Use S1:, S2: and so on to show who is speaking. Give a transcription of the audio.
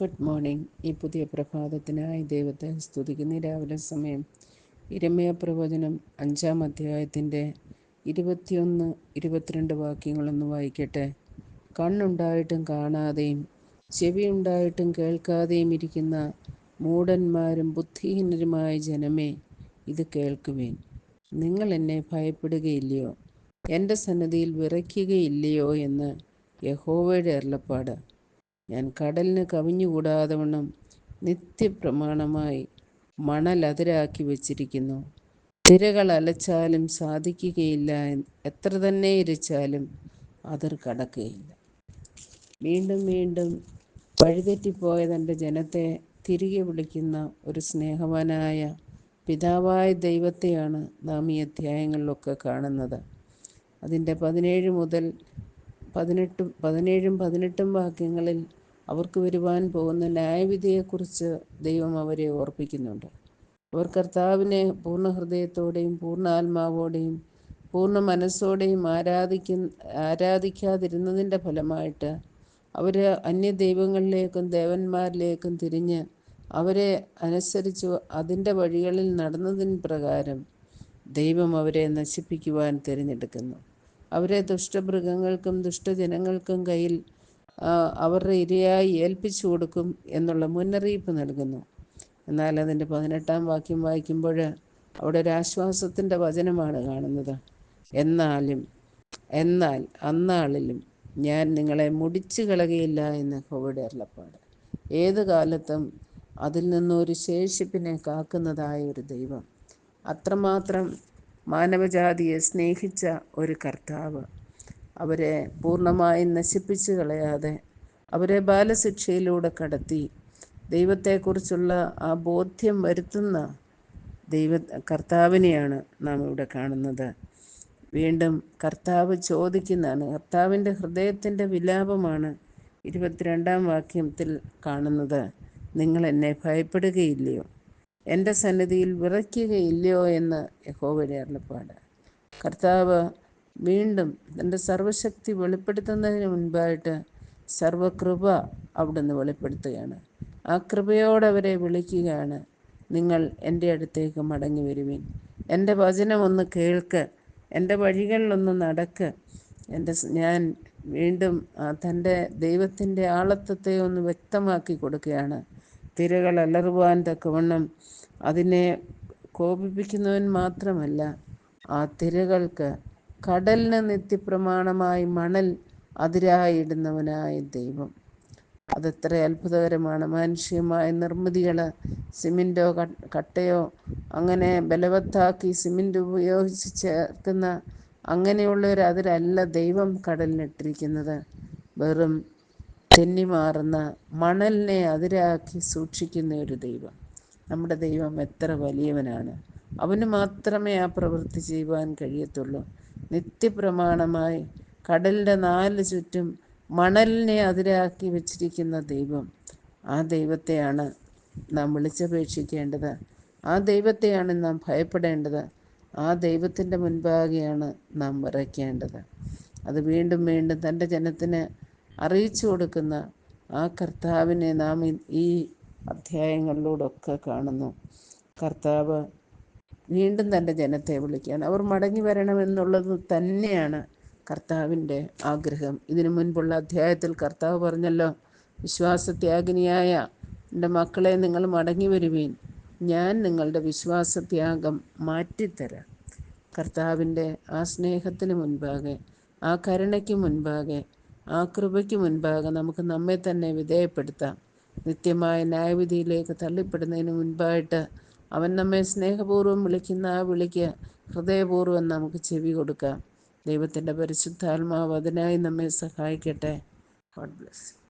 S1: Good morning ഈ പുതിയ പ്രഭാതത്തിനായി ദൈവത്തെ സ്തുതിക്കുന്ന. രാവിലെ സമയം ഇരമയ പ്രവചനം അഞ്ചാം അധ്യായത്തിന്റെ ഇരുപത്തിയൊന്ന് ഇരുപത്തിരണ്ട് വാക്യങ്ങളൊന്ന് വായിക്കട്ടെ. കണ്ണുണ്ടായിട്ടും കാണാതെയും ചെവിയുണ്ടായിട്ടും കേൾക്കാതെയും ഇരിക്കുന്ന മൂഢന്മാരും ബുദ്ധിഹീനരുമായ ജനമേ ഇത് കേൾക്കുവേൻ. നിങ്ങൾ എന്നെ ഭയപ്പെടുകയില്ലയോ? എന്റെ സന്നദ്ധിയിൽ വിറയ്ക്കുകയില്ലയോ എന്ന് യഹോവയുടെ അരുളപ്പാട്. ഞാൻ കടലിന് കവിഞ്ഞുകൂടാതെ വണ്ണം നിത്യപ്രമാണമായി മണലതിരാക്കി വച്ചിരിക്കുന്നു. തിരകൾ അലച്ചാലും സാധിക്കുകയില്ല. എത്ര തന്നെ ഇരച്ചാലും അതിർ കടക്കുകയില്ല. വീണ്ടും വീണ്ടും വഴിതെറ്റിപ്പോയ തന്റെ ജനത്തെ തിരികെ വിളിക്കുന്ന ഒരു സ്നേഹവാനായ പിതാവായ ദൈവത്തെയാണ് നാം ഈ അധ്യായങ്ങളിലൊക്കെ കാണുന്നത്. അതിന്റെ പതിനേഴ് മുതൽ പതിനെട്ടും പതിനേഴും പതിനെട്ടും വാക്യങ്ങളിൽ അവർക്ക് വരുവാൻ പോകുന്ന ന്യായവിധിയെക്കുറിച്ച് ദൈവം അവരെ ഓർപ്പിക്കുന്നുണ്ട്. അവർ കർത്താവിനെ പൂർണ ഹൃദയത്തോടെയും പൂർണ ആത്മാവോടെയും പൂർണ മനസ്സോടെയും ആരാധിക്കുന്ന ആരാധിക്കാതിരുന്നതിന്റെ ഫലമായിട്ട് അവർ അന്യദൈവങ്ങളിലേക്കും ദേവന്മാരിലേക്കും തിരിഞ്ഞ് അവരെ അനുസരിച്ച് അതിന്റെ വഴികളിൽ നടന്നതിന് പ്രകാരം ദൈവം അവരെ നശിപ്പിക്കുവാൻ തിരഞ്ഞെടുക്കുന്നു. അവരെ ദുഷ്ടമൃഗങ്ങൾക്കും ദുഷ്ടജനങ്ങൾക്കും കയ്യിൽ അവരുടെ ഇരയായി ഏൽപ്പിച്ചു കൊടുക്കും എന്നുള്ള മുന്നറിയിപ്പ് നൽകുന്നു. എന്നാൽ അതിന്റെ പതിനെട്ടാം വാക്യം വായിക്കുമ്പോൾ അവിടെ ഒരു ആശ്വാസത്തിന്റെ വചനമാണ് കാണുന്നത്. എന്നാലും എന്നാൽ അന്നാളിലും ഞാൻ നിങ്ങളെ മുടിച്ചു കളകയില്ല എന്ന് കോവിഡ് അരുളപ്പാട്. ഏത് കാലത്തും അതിൽ നിന്നൊരു ശേഷിപ്പിനെ കാക്കുന്നതായ ഒരു ദൈവം. അത്രമാത്രം മാനവജാതിയെ സ്നേഹിച്ച ഒരു കർത്താവ് അവരെ പൂർണമായും നശിപ്പിച്ചു കളയാതെ അവരെ ബാലശിക്ഷയിലൂടെ കടത്തി. ദൈവത്തെക്കുറിച്ചുള്ള ആ ബോധ്യം വരുത്തുന്ന ദൈവ കർത്താവിനെയാണ് നാം ഇവിടെ കാണുന്നത്. വീണ്ടും കർത്താവ് ചോദിക്കുന്നതാണ് കർത്താവിന്റെ ഹൃദയത്തിന്റെ വിലാപമാണ് ഇരുപത്തിരണ്ടാം വാക്യത്തിൽ കാണുന്നത്. നിങ്ങൾ എന്നെ ഭയപ്പെടുകയില്ലയോ? എന്റെ സന്നിധിയിൽ വിറയ്ക്കുകയില്ലയോ? എന്ന് യഹോവയുടെ അരുളപ്പാട്. കർത്താവ് വീണ്ടും തന്റെ സർവശക്തി വെളിപ്പെടുത്തുന്നതിന് മുൻപായിട്ട് സർവകൃപ അവിടുന്ന് വെളിപ്പെടുത്തുകയാണ്. ആ കൃപയോടവരെ വിളിക്കുകയാണ് നിങ്ങൾ എന്റെ അടുത്തേക്ക് മടങ്ങി വരുവിൻ. എന്റെ വചനം ഒന്ന് കേൾക്ക്. എന്റെ വഴികളിലൊന്ന് നടക്ക്. എന്റെ ഞാൻ വീണ്ടും തന്റെ ദൈവത്തിന്റെ ആളത്വത്തെ ഒന്ന് വ്യക്തമാക്കി കൊടുക്കുകയാണ്. തിരകൾ അലറുവാൻ തക്കവണ്ണം അതിനെ കോപിപ്പിക്കുന്നവൻ മാത്രമല്ല ആ തിരകൾക്ക് കടലിന് നിത്യപ്രമാണമായി മണൽ അതിരായിടുന്നവനായ ദൈവം. അതെത്ര അത്ഭുതകരമാണ്. മാനുഷികമായ നിർമ്മിതികൾ സിമെന്റോ കട്ടയോ അങ്ങനെ ബലവത്താക്കി സിമെന്റ് ഉപയോഗിച്ച് ചേർക്കുന്ന അങ്ങനെയുള്ള ഒരു അതിരല്ല ദൈവം കടലിനിട്ടിരിക്കുന്നത്. വെറും തെന്നിമാറുന്ന മണലിനെ അതിരാക്കി സൂക്ഷിക്കുന്ന ഒരു ദൈവം. നമ്മുടെ ദൈവം എത്ര വലിയവനാണ്. അവന് മാത്രമേ ആ പ്രവൃത്തി ചെയ്യുവാൻ കഴിയത്തുള്ളൂ. നിത്യപ്രമാണമായി കടലിന്റെ നാല് ചുറ്റും മണലിനെ അതിരാക്കി വെച്ചിരിക്കുന്ന ദൈവം. ആ ദൈവത്തെയാണ് നാം വിളിച്ചപേക്ഷിക്കേണ്ടത്. ആ ദൈവത്തെയാണ് നാം ഭയപ്പെടേണ്ടത്. ആ ദൈവത്തിന്റെ മുൻപാകെയാണ് നാം വിറയ്ക്കേണ്ടത്. അത് വീണ്ടും വീണ്ടും തന്റെ ജനത്തിന് അറിയിച്ചു കൊടുക്കുന്ന ആ കർത്താവിനെ നാം ഈ അധ്യായങ്ങളിലൂടെയൊക്കെ കാണുന്നു. കർത്താവ് വീണ്ടും തന്റെ ജനത്തെ വിളിക്കുകയാണ് അവർ മടങ്ങി വരണമെന്നുള്ളത് തന്നെയാണ് കർത്താവിന്റെ ആഗ്രഹം. ഇതിനു മുൻപുള്ള അധ്യായത്തിൽ കർത്താവ് പറഞ്ഞല്ലോ വിശ്വാസത്യാഗിനിയായ എന്റെ മക്കളെ നിങ്ങൾ മടങ്ങി വരുവീൻ. ഞാൻ നിങ്ങളുടെ വിശ്വാസത്യാഗം മാറ്റിത്തരാം. കർത്താവിന്റെ ആ സ്നേഹത്തിന് മുൻപാകെ ആ കരുണയ്ക്ക് മുൻപാകെ ആ കൃപയ്ക്ക് മുൻപാകെ നമുക്ക് നമ്മെ തന്നെ വിധേയപ്പെടുത്താം. നിത്യമായ ന്യായവിധിയിലേക്ക് തള്ളിപ്പെടുന്നതിന് മുൻപായിട്ട് അവൻ നമ്മെ സ്നേഹപൂർവം വിളിക്കുന്ന ആ വിളിക്ക് ഹൃദയപൂർവം നമുക്ക് ചെവി കൊടുക്കാം. ദൈവത്തിന്റെ പരിശുദ്ധാത്മാവ് അതിനായി നമ്മെ സഹായിക്കട്ടെ. God bless